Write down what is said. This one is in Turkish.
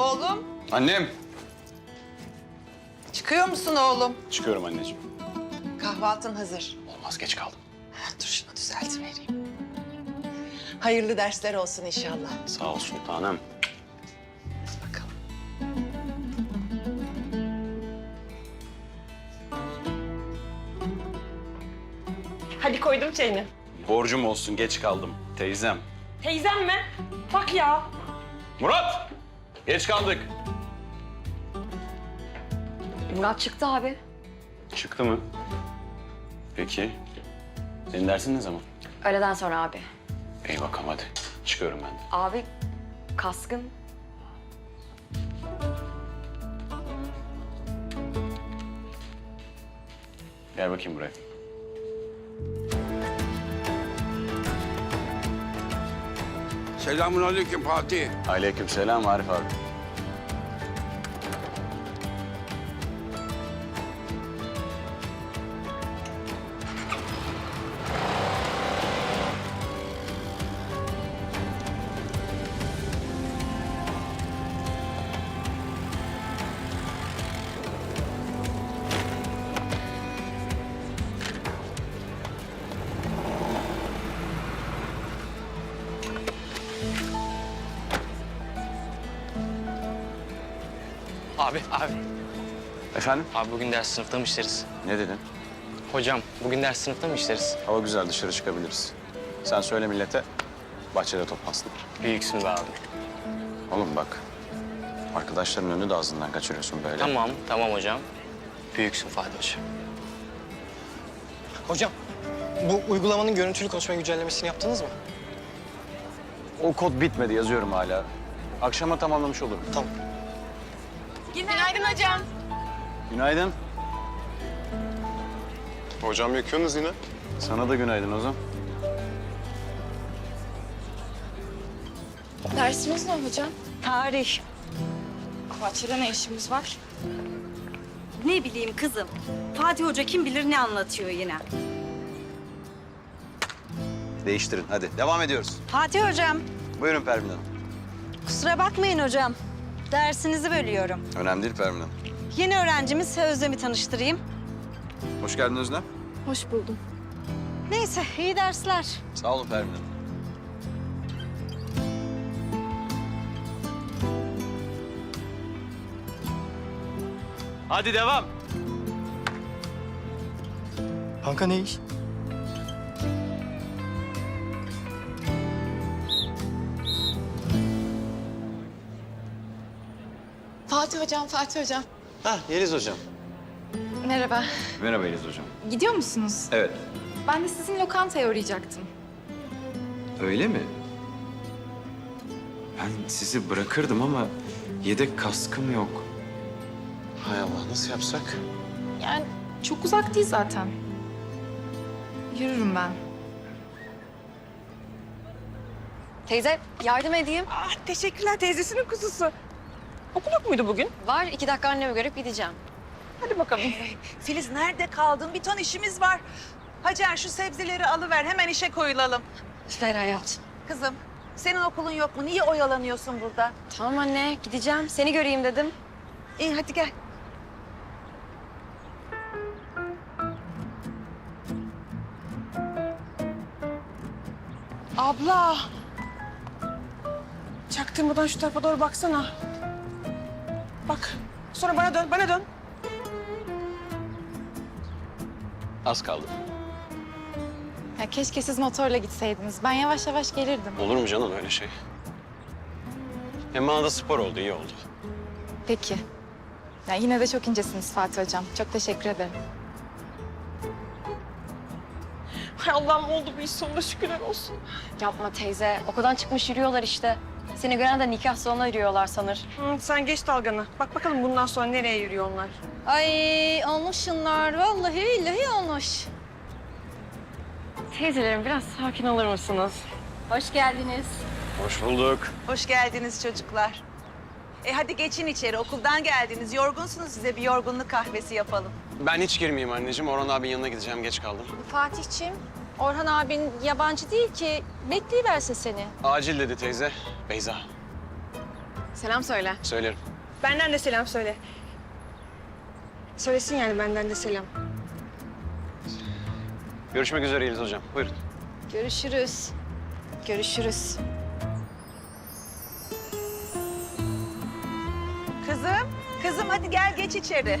Oğlum, Annem. çıkıyor musun oğlum? Çıkıyorum anneciğim. Kahvaltın hazır. Olmaz geç kaldım. Dur şunu düzeltivereyim. Hayırlı dersler olsun inşallah. Sağ ol sultanım. Bakalım. Hadi koydum çayını. Borcum olsun geç kaldım. Teyzem. Teyzem mi? Bak ya. Murat! Geç kaldık. Murat çıktı abi. Çıktı mı? Peki. Senin dersin ne zaman? Öğleden sonra abi. İyi bakalım hadi. Çıkıyorum ben de. Abi kaskın. Gel bakayım buraya. Selamun aleyküm Fatih. Aleykümselam Arif abi. Abi, abi. Efendim? Abi bugün ders sınıfta mı işleriz? Ne dedin? Hocam, bugün ders sınıfta mı işleriz? Hava güzel dışarı çıkabiliriz. Sen söyle millete bahçede toplansınlar. Büyüksün be abi. Oğlum bak. Arkadaşların önünü de ağzından kaçırıyorsun böyle. Tamam, tamam hocam. Büyüksün Fatih Hocam. Hocam, bu uygulamanın görüntülü konuşma güncellemesini yaptınız mı? O kod bitmedi yazıyorum hala. Akşama tamamlamış olurum. Tamam. Günaydın hocam. Günaydın. Hocam yakıyorsunuz yine. Sana da günaydın Ozan. Dersimiz ne hocam? Tarih. Bahçede ne işimiz var? Ne bileyim kızım. Fatih Hoca kim bilir ne anlatıyor yine. Değiştirin hadi. Devam ediyoruz. Fatih Hocam, Buyurun Pervin Hanım. kusura bakmayın hocam. Dersinizi bölüyorum. Önemli değil Pervin Hanım. Yeni öğrencimiz Özlem'i tanıştırayım. Hoş geldin Özlem. Hoş buldum. Neyse, iyi dersler. Sağ olun Pervin Hanım. Hadi devam. Kanka ne iş? Fatih hocam, Fatih hocam. Ha Yeliz hocam. Merhaba. Merhaba Yeliz hocam. Gidiyor musunuz? Evet. Ben de sizin lokantaya uğrayacaktım. Öyle mi? Ben sizi bırakırdım ama yedek kaskım yok. Hay Allah nasıl yapsak? Yani çok uzak değil zaten. Yürürüm ben. Teyze yardım edeyim. Ah, teşekkürler teyzesinin kuzusu. Okul yok muydu bugün? Var iki dakika annemi görüp gideceğim. Hadi bakalım. Filiz nerede kaldın? Bir ton işimiz var. Hacer şu sebzeleri alıver. Hemen işe koyulalım. Ver hayatım. Kızım, senin okulun yok mu? Niye oyalanıyorsun burada? Tamam anne gideceğim. Seni göreyim dedim. İyi hadi gel. Abla. Çaktırmadan şu tarafa doğru baksana. Bak. Sonra bana dön, bana dön. Az kaldı. Ya keşke siz motorla gitseydiniz. Ben yavaş yavaş gelirdim. Olur mu canım öyle şey? Hem bana da spor oldu, iyi oldu. Peki. Ya yine de çok incesiniz Fatih Hocam. Çok teşekkür ederim. Hay Allah'ım oldu bu iş sonunda şükürler olsun. Yapma teyze. Okuldan çıkmış yürüyorlar işte. Seni gören de nikah salonuna yürüyorlar sanır. Hı, sen geç dalganı. Bak bakalım bundan sonra nereye yürüyor onlar. Ay olmuş şunlar. Vallahi billahi olmuş. Teyzelerim biraz sakin olur musunuz? Hoş geldiniz. Hoş bulduk. Hoş geldiniz çocuklar. E hadi geçin içeri. Okuldan geldiniz. Yorgunsunuz. Size bir yorgunluk kahvesi yapalım. Ben hiç girmeyeyim anneciğim. Orhan abinin yanına gideceğim, geç kaldım. Fatih'ciğim, Orhan abin yabancı değil ki. Bekleyiversin seni. Acil dedi teyze. Beyza. Selam söyle. Söylerim. Benden de selam söyle. Söylesin yani benden de selam. Görüşmek üzere Yeliz Hocam. Buyurun. Görüşürüz. Görüşürüz. Kızım, kızım hadi gel geç içeri.